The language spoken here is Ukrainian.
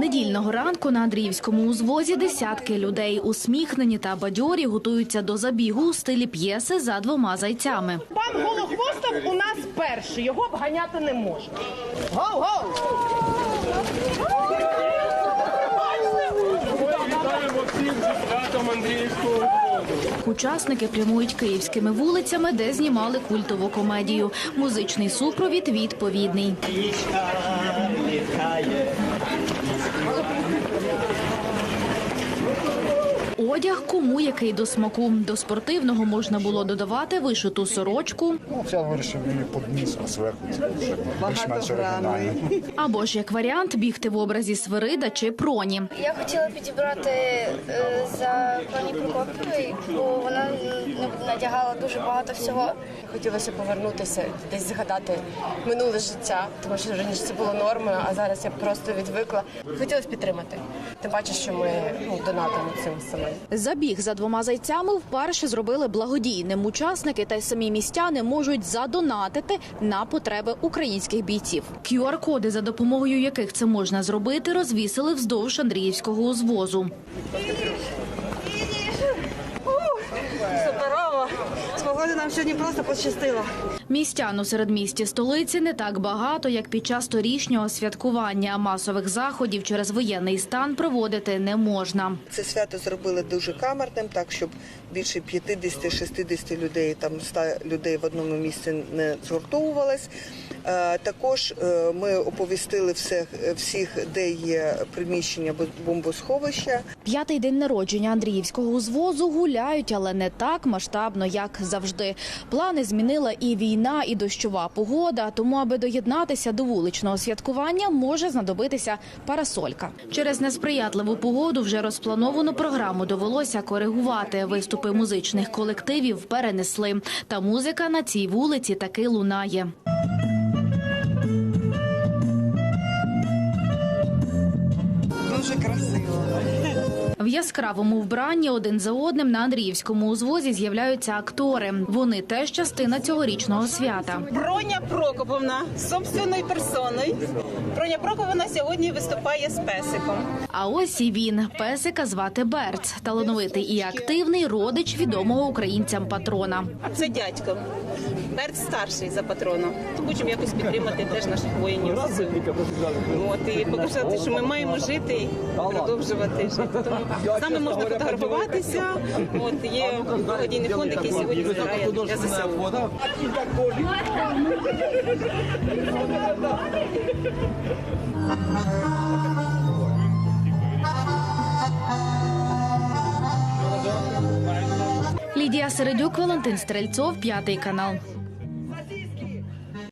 Недільного ранку на Андріївському узвозі десятки людей усміхнені та бадьорі готуються до забігу у стилі п'єси за двома зайцями. Пан Голохвостов у нас перший, його обганяти не можна. Гоу-гоу! Учасники прямують київськими вулицями, де знімали культову комедію. Музичний супровід відповідний. Одяг кому який до смаку. До спортивного можна було додавати вишиту сорочку Ну, я вирішив під низ, а зверху це вже більш-менш оригінально. або ж як варіант бігти в образі Свирида чи Проні. Я хотіла підібрати е, за пані Прокопівої, бо вона м, надягала дуже багато всього. Хотілося повернутися, десь згадати минуле життя, тому що раніше це було нормою, а зараз я просто відвикла. Хотілося підтримати. Тим паче, що ми ну, донатимо цим самим. Забіг за двома зайцями вперше зробили благодійним. Учасники та й самі містяни можуть задонатити на потреби українських бійців. QR-коди, за допомогою яких це можна зробити, розвісили вздовж Андріївського узвозу. З погоди нам сьогодні просто пощастило. Містян у середмісті столиці не так багато, як під час торішнього святкування. Масових заходів через воєнний стан проводити не можна. Це свято зробили дуже камерним, так щоб більше 50-60 людей, там 100 людей в одному місці не згуртовувалось. Е, Також е, ми оповістили всіх, всіх, де є приміщення бомбосховища. П'ятий день народження Андріївського узвозу гуляють, але не так масштабно, як завжди. Плани змінила і війна, і дощова погода. Тому, аби доєднатися до вуличного святкування, може знадобитися парасолька. Через несприятливу погоду вже розплановану програму довелося коригувати. Виступи музичних колективів перенесли. Та музика на цій вулиці таки лунає. Красиво. В яскравому вбранні один за одним на Андріївському узвозі з'являються актори. Вони теж частина цьогорічного свята. Броня Прокоповна з собственною персоною. Броня Прокоповна сьогодні виступає з песиком. А ось і він песика звати Берц, талановитий і активний родич відомого українцям патрона. Це дядько. Берт старший за патроном. То хочемо якось підтримати теж наших воїнів. От і показати, що ми маємо жити і продовжувати жити. Тому з нами можна фотографуватися. От є благодійний фонд, який сьогодні збирає для ЗСУ. Лідія Середюк, Валентин Стрельцов, п'ятий канал.